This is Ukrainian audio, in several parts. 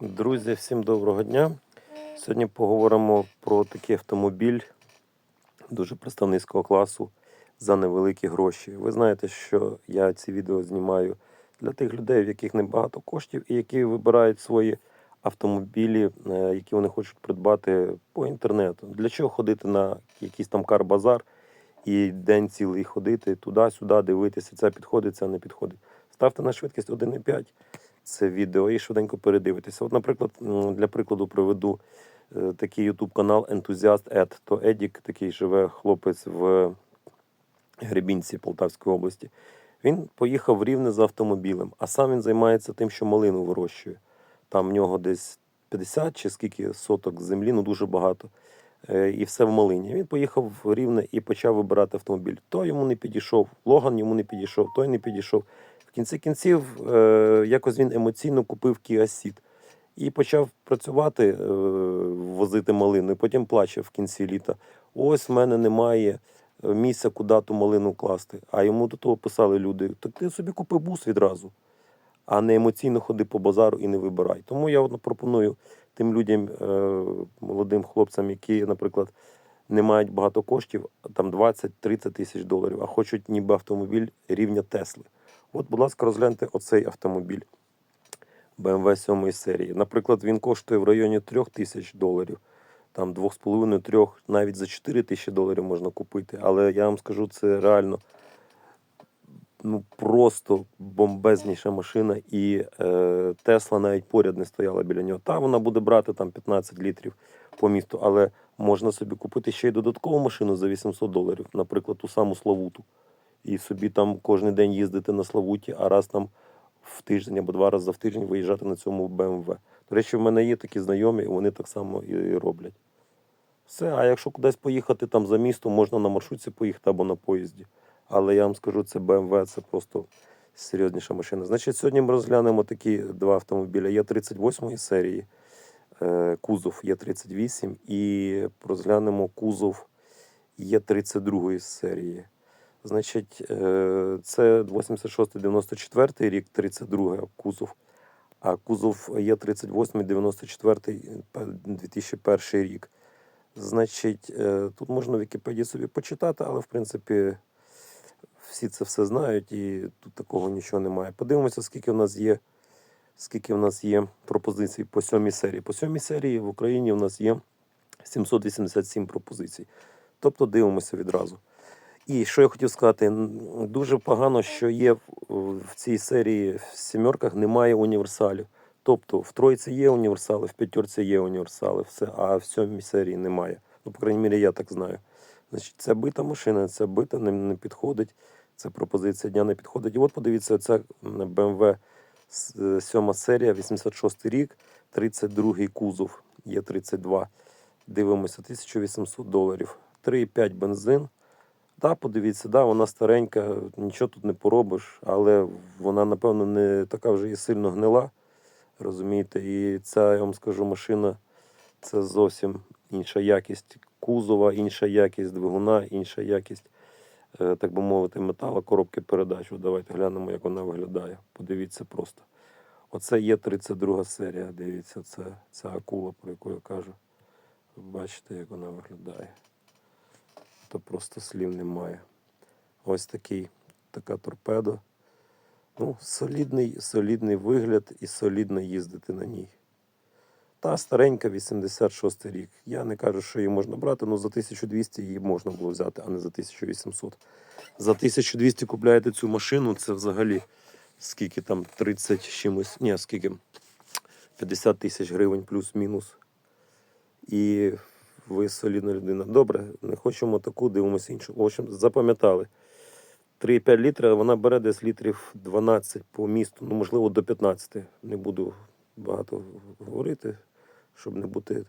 Друзі, всім доброго дня. Сьогодні поговоримо про такий автомобіль дуже представницького класу за невеликі гроші. Ви знаєте, що я ці відео знімаю для тих людей, в яких небагато коштів і які вибирають свої автомобілі, е, які вони хочуть придбати по інтернету. Для чого ходити на якийсь там кар-базар і день цілий ходити туди-сюди, дивитися, це підходить, це не підходить. Ставте на швидкість 1,5 це відео і швиденько передивитися. От, наприклад, для прикладу приведу е, такий YouTube канал Ентузіаст Ед. То Едік, такий живе хлопець в Гребінці Полтавської області. Він поїхав в Рівне за автомобілем, а сам він займається тим, що малину вирощує. Там в нього десь 50 чи скільки соток землі, ну дуже багато. Е, І все в малині. Він поїхав в Рівне і почав вибирати автомобіль. Той йому не підійшов, Логан йому не підійшов, той не підійшов. Кінці кінців е, якось він емоційно купив Kia і почав працювати, е, возити малину. І потім плаче в кінці літа. Ось в мене немає е, місця, куди ту малину класти. А йому до того писали люди: так ти собі купи бус відразу, а не емоційно ходи по базару і не вибирай. Тому я пропоную тим людям, молодим хлопцям, які, наприклад, не мають багато коштів, там 20-30 тисяч доларів, а хочуть ніби автомобіль рівня Тесли. От, будь ласка, розгляньте оцей автомобіль BMW 7 серії. Наприклад, він коштує в районі 3 тисяч доларів, там 2,5-3, навіть за 4 тисячі доларів можна купити. Але я вам скажу, це реально ну, просто бомбезніша машина, і е, Тесла навіть поряд не стояла біля нього. Та вона буде брати там 15 літрів по місту, але можна собі купити ще й додаткову машину за 800 доларів, наприклад, ту саму Славуту. І собі там кожен день їздити на Славуті, а раз там в тиждень або два рази в тиждень виїжджати на цьому БМВ. До речі, в мене є такі знайомі, і вони так само і роблять. Все, а якщо кудись поїхати там за місто, можна на маршрутці поїхати або на поїзді. Але я вам скажу, це BMW, це просто серйозніша машина. Значить, сьогодні ми розглянемо такі два автомобіля. Є 38 серії, е, кузов є 38 і розглянемо кузов є 32 серії. Значить, е, це 86-94 рік, 32 кузов. А кузов є 38-94 2001 рік. Значить, е, тут можна в Вікіпедії собі почитати, але в принципі всі це все знають і тут такого нічого немає. Подивимося, скільки в нас є, скільки в нас є пропозицій по сьомій серії. По сьомій серії в Україні в нас є 787 пропозицій. Тобто дивимося відразу. І що я хотів сказати, дуже погано, що є в- цій серії в сімерках немає універсалів. Тобто в тройці є універсали, в п'ятерці є універсали, все, а в сьомій серії немає. Ну, по крайній мірі, я так знаю. Значить, це бита машина, це бита не, не підходить. Це пропозиція дня не підходить. І от подивіться, це BMW с- е, сьома серія, 86 рік, 32 кузов, є 32. Дивимося, 1800 доларів. 3,5 бензин. Да, подивіться, да, вона старенька, нічого тут не поробиш, але вона, напевно, не така вже і сильно гнила. Розумієте, і ця, я вам скажу, машина це зовсім інша якість кузова, інша якість двигуна, інша якість, е, так би мовити, металу, коробки передач. Давайте глянемо, як вона виглядає. Подивіться просто. Оце є 32 серія. Дивіться, це ця акула, про яку я кажу. Бачите, як вона виглядає. То просто слів немає. Ось такий, така торпедо. Ну, солідний, солідний вигляд і солідно їздити на ній. Та старенька, 86 рік. Я не кажу, що її можна брати, але за 1200 її можна було взяти, а не за 1800. За 1200 купляєте цю машину, це взагалі скільки там 30 чимось, ні, скільки 50 тисяч гривень плюс-мінус. І ви солідна людина. Добре, не хочемо таку, дивимося іншу. В общем, запам'ятали. 3,5 літра, вона бере десь літрів 12 по місту, ну можливо до 15. Не буду багато говорити, щоб не бути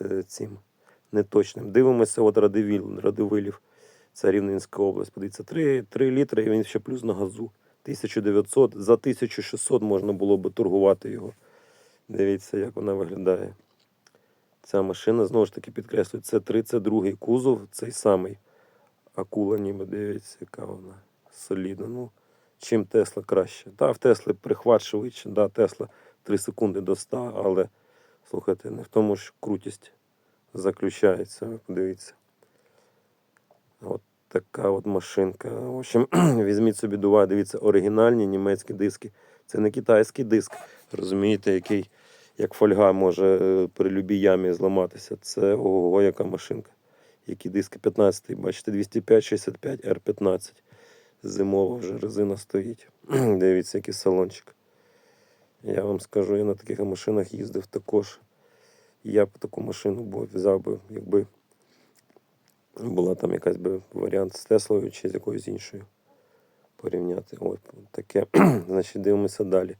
е, цим неточним. Дивимося, от Радивіл, Радивилів, це Рівненська область. Подивіться, 3, 3 літри, і він ще плюс на газу. 1900, за 1600 можна було би торгувати його. Дивіться, як вона виглядає. Ця машина, знову ж таки, підкреслюю, це 32-й кузов, цей самий. Акула ніби дивіться, яка вона солідна. Ну, чим Тесла краще. Да, в Тесли прихват швидше, да, Тесла 3 секунди до 100, але слухайте, не в тому ж крутість заключається. Подивіться. От така от машинка. В общем, візьміть собі до уваги, дивіться, оригінальні німецькі диски. Це не китайський диск, розумієте, який як фольга може е, при любій ямі зламатися. Це ого, яка машинка. Які диски 15, бачите, 205, 65, R15. Зимова вже резина стоїть. Дивіться, який салончик. Я вам скажу, я на таких машинах їздив також. Я б таку машину бо взяв би, якби була там якась би варіант з Теслою чи з якоюсь іншою порівняти. Ось таке. Значить, дивимося далі.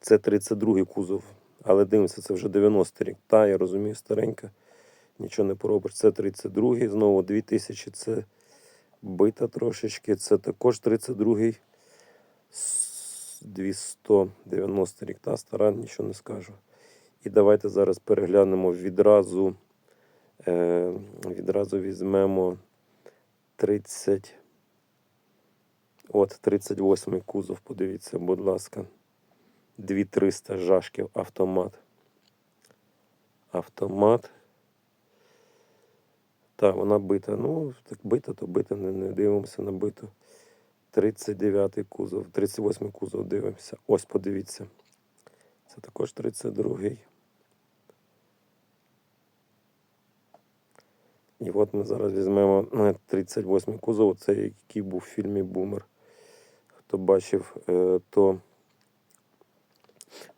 Це 32-й кузов, але дивимося, це вже 90 рік. Та, я розумію, старенька, нічого не поробиш. Це 32-й, знову 2000, це бита трошечки. Це також 32-й. с- 290 рік. Та стара, нічого не скажу. І давайте зараз переглянемо відразу. Е, відразу візьмемо 30. От 38-й кузов, подивіться, будь ласка. 2300 жашків автомат. Автомат. Так, вона бита. Ну, так бита, то бита, не, не дивимося на биту. 39 кузов, 38 кузов дивимося. Ось подивіться. Це також 32-й. І от ми зараз візьмемо е, 38 кузов, це який був в фільмі Бумер. Хто бачив, е, то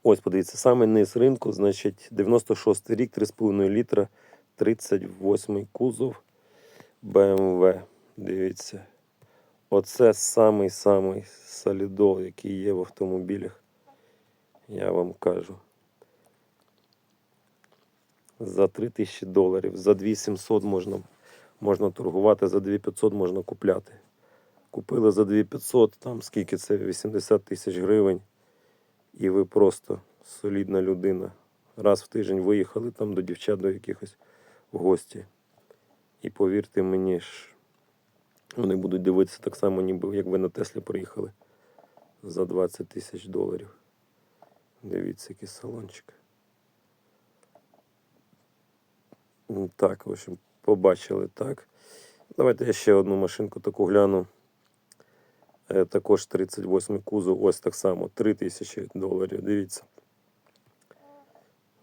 ось подивіться, саме низ ринку, значить 96 рік, 3,5 літра, 38 кузов BMW. Дивіться. Оце самий-самий солідол, який є в автомобілях. Я вам кажу. За 3000 доларів, за 2700 можна, можна торгувати, за 2500 можна купляти. Купили за 2500, там скільки це 80 тисяч гривень, і ви просто солідна людина. Раз в тиждень виїхали там до дівчат до якихось в гості. І повірте мені, ж, вони будуть дивитися так само, ніби як ви на Теслі приїхали за 20 тисяч доларів. Дивіться, який салончик. Так, в общем, побачили так. Давайте я ще одну машинку таку гляну. Е, Також 38 кузов, ось так само, 3000 доларів. Дивіться.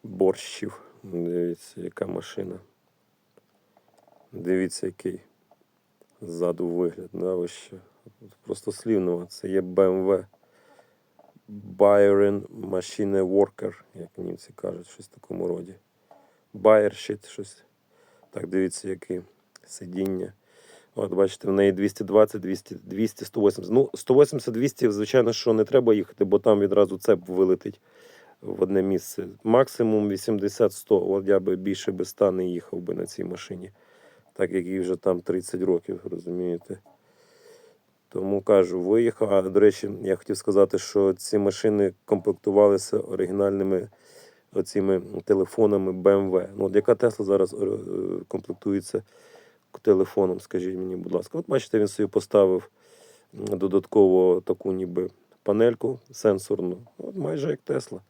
Борщів. Дивіться, яка машина. Дивіться, який ззаду вигляд. Да, ви що? Просто слів нема. Це є BMW. Byron Machine Worker, як німці кажуть, щось в такому роді. Байершіт, щось. Так, дивіться, які сидіння. От, бачите, в неї 220, 200, 200, 180. Ну, 180, 200, звичайно, що не треба їхати, бо там відразу цеп вилетить в одне місце. Максимум 80-100. От я би більше би 100 не їхав би на цій машині. Так як їй вже там 30 років, розумієте. Тому кажу, виїхав. А до речі, я хотів сказати, що ці машини комплектувалися оригінальними оціми телефонами BMW. Ну, от яка Тесла зараз е, комплектується телефоном, скажіть мені, будь ласка. От бачите, він собі поставив додатково таку ніби панельку сенсорну. От майже як Тесла.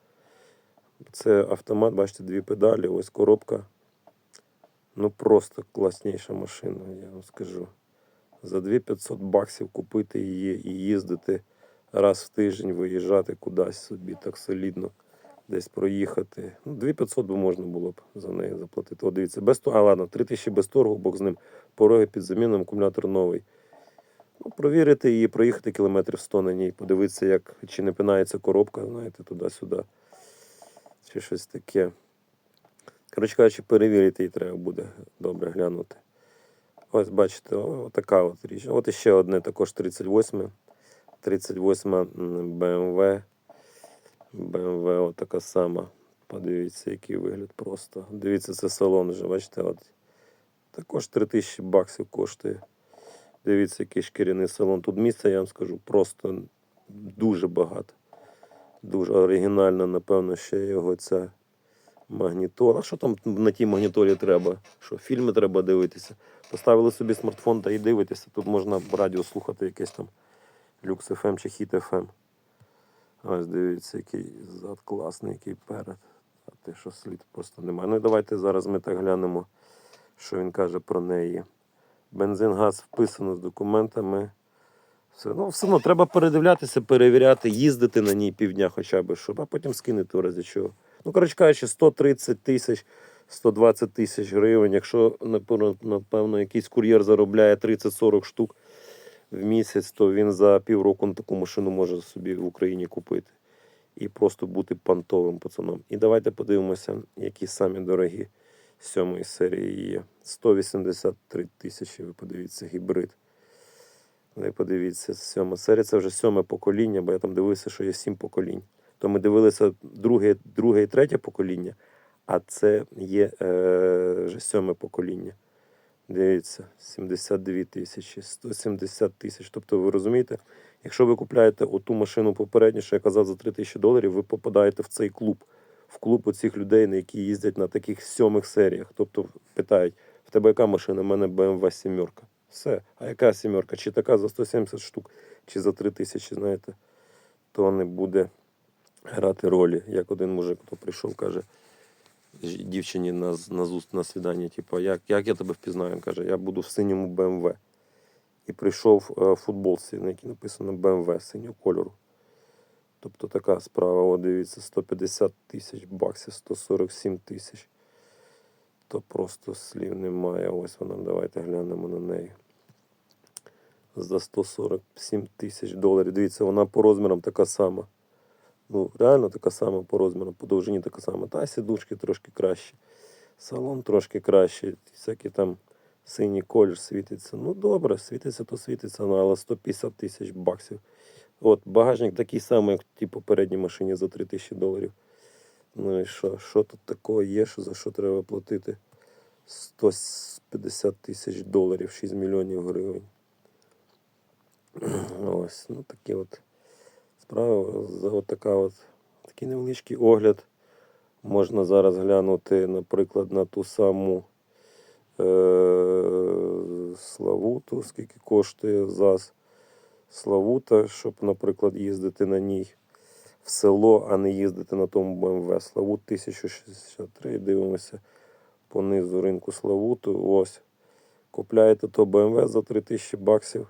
Це автомат, бачите, дві педалі, ось коробка. Ну просто класніша машина, я вам скажу. За 2500 баксів купити її і їздити раз в тиждень, виїжджати кудись собі так солідно, десь проїхати. Ну, 2500 би можна було б за неї заплатити. О, дивіться, без торгу, а ладно, 3000 без торгу, Бог з ним. Пороги під заміну, акумулятор новий. Ну, провірити її, проїхати кілометрів 100 на ній, подивитися, як чи не пинається коробка, знаєте, туди-сюди. Чи щось таке. Коротше кажучи, перевірити її треба буде добре глянути. Ось бачите, о, така от річ. От іще одне також 38. 38 м, BMW. BMW отака сама. Подивіться, який вигляд просто. Дивіться, це салон вже, бачите, от. Також 3000 баксів коштує. Дивіться, який шкіряний салон. Тут місця, я вам скажу, просто дуже багато. Дуже оригінальна, напевно, ще його ця магнітола. А що там на тій магнітолі треба? Що фільми треба дивитися? Поставили собі смартфон та і дивитеся. Тут можна радіо слухати якесь там Lux FM чи Hit FM. Ось дивіться, який зад класний, який перед. А те, що слід просто немає. Ну і давайте зараз ми так глянемо, що він каже про неї. Бензин, газ вписано з документами. Все, ну, все одно треба передивлятися, перевіряти, їздити на ній півдня хоча б, щоб, а потім скинути в разі чого. Ну, коротше кажучи, 130 тисяч, 120 тисяч гривень. Якщо, напевно, напевно, якийсь кур'єр заробляє 30-40 штук в місяць, то він за півроку таку машину може собі в Україні купити. І просто бути пантовим пацаном. І давайте подивимося, які самі дорогі сьомої серії є. 183 тисячі, ви подивіться, гібрид. Ви подивіться, сьома серія це вже сьоме покоління, бо я там дивився, що є сім поколінь. То ми дивилися друге, друге і третє покоління, а це є е, вже сьоме покоління. Дивіться, 72 тисячі, 170 тисяч. Тобто, ви розумієте, якщо ви купляєте оту машину попередню, що я казав за 3 тисячі доларів, ви попадаєте в цей клуб, в клуб оцих людей, на які їздять на таких сьомих серіях. Тобто питають, в тебе яка машина? У мене BMW сімерка. Все. А яка сімерка? Чи така за 170 штук, чи за 3 тисячі, знаєте, то не буде грати ролі. Як один мужик, хто прийшов, каже дівчині на, на, зуст, на свідання, типу, як, як я тебе впізнаю? Він каже, я буду в синьому БМВ. І прийшов е, в футболці, на якій написано БМВ синього кольору. Тобто така справа, о, дивіться, 150 тисяч баксів, 147 тисяч. То просто слів немає. Ось вона, давайте глянемо на неї. За 147 тисяч доларів. Дивіться, вона по розмірам така сама. Ну, реально така сама по розмірам, по довжині така сама. Та сідушки трошки кращі. Салон трошки кращий. Всякі там синій колір світиться. Ну добре, світиться, то світиться, ну, але 150 тисяч баксів. От, багажник такий самий, як в тій попередній машині за 3 тисячі доларів. Ну і що? Що тут такого є, що за що треба платити? 150 тисяч доларів, 6 мільйонів гривень. Ось, ну такі от справи. За от така от, такий невеличкий огляд. Можна зараз глянути, наприклад, на ту саму е- Славуту, скільки коштує ЗАЗ Славута, щоб, наприклад, їздити на ній в село, а не їздити на тому БМВ. Славут 1063. Дивимося по низу ринку Славуту. Ось. Купляєте то БМВ за 3000 баксів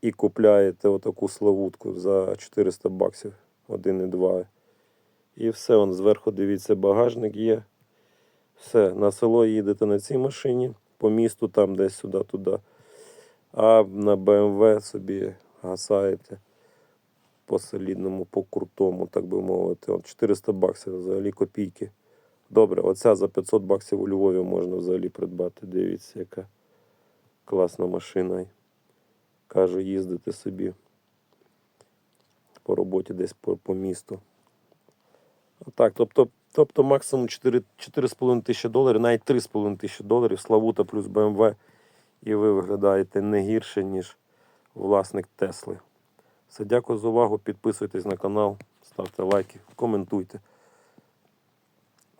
і купляєте отаку Славутку за 400 баксів 1,2. І все, он зверху дивіться, багажник є. Все, на село їдете на цій машині, по місту там десь сюди-туди. А на БМВ собі гасаєте по солідному, по крутому, так би мовити. От 400 баксів взагалі копійки. Добре, оця за 500 баксів у Львові можна взагалі придбати. Дивіться, яка класна машина. Кажу, їздити собі по роботі десь по, по місту. Так, тобто, тобто максимум 4 4,5 тисячі доларів, навіть 3,5 тисячі доларів, Славута плюс БМВ, і ви виглядаєте не гірше, ніж власник Тесли. Все, дякую за увагу. Підписуйтесь на канал, ставте лайки, коментуйте.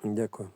Дякую.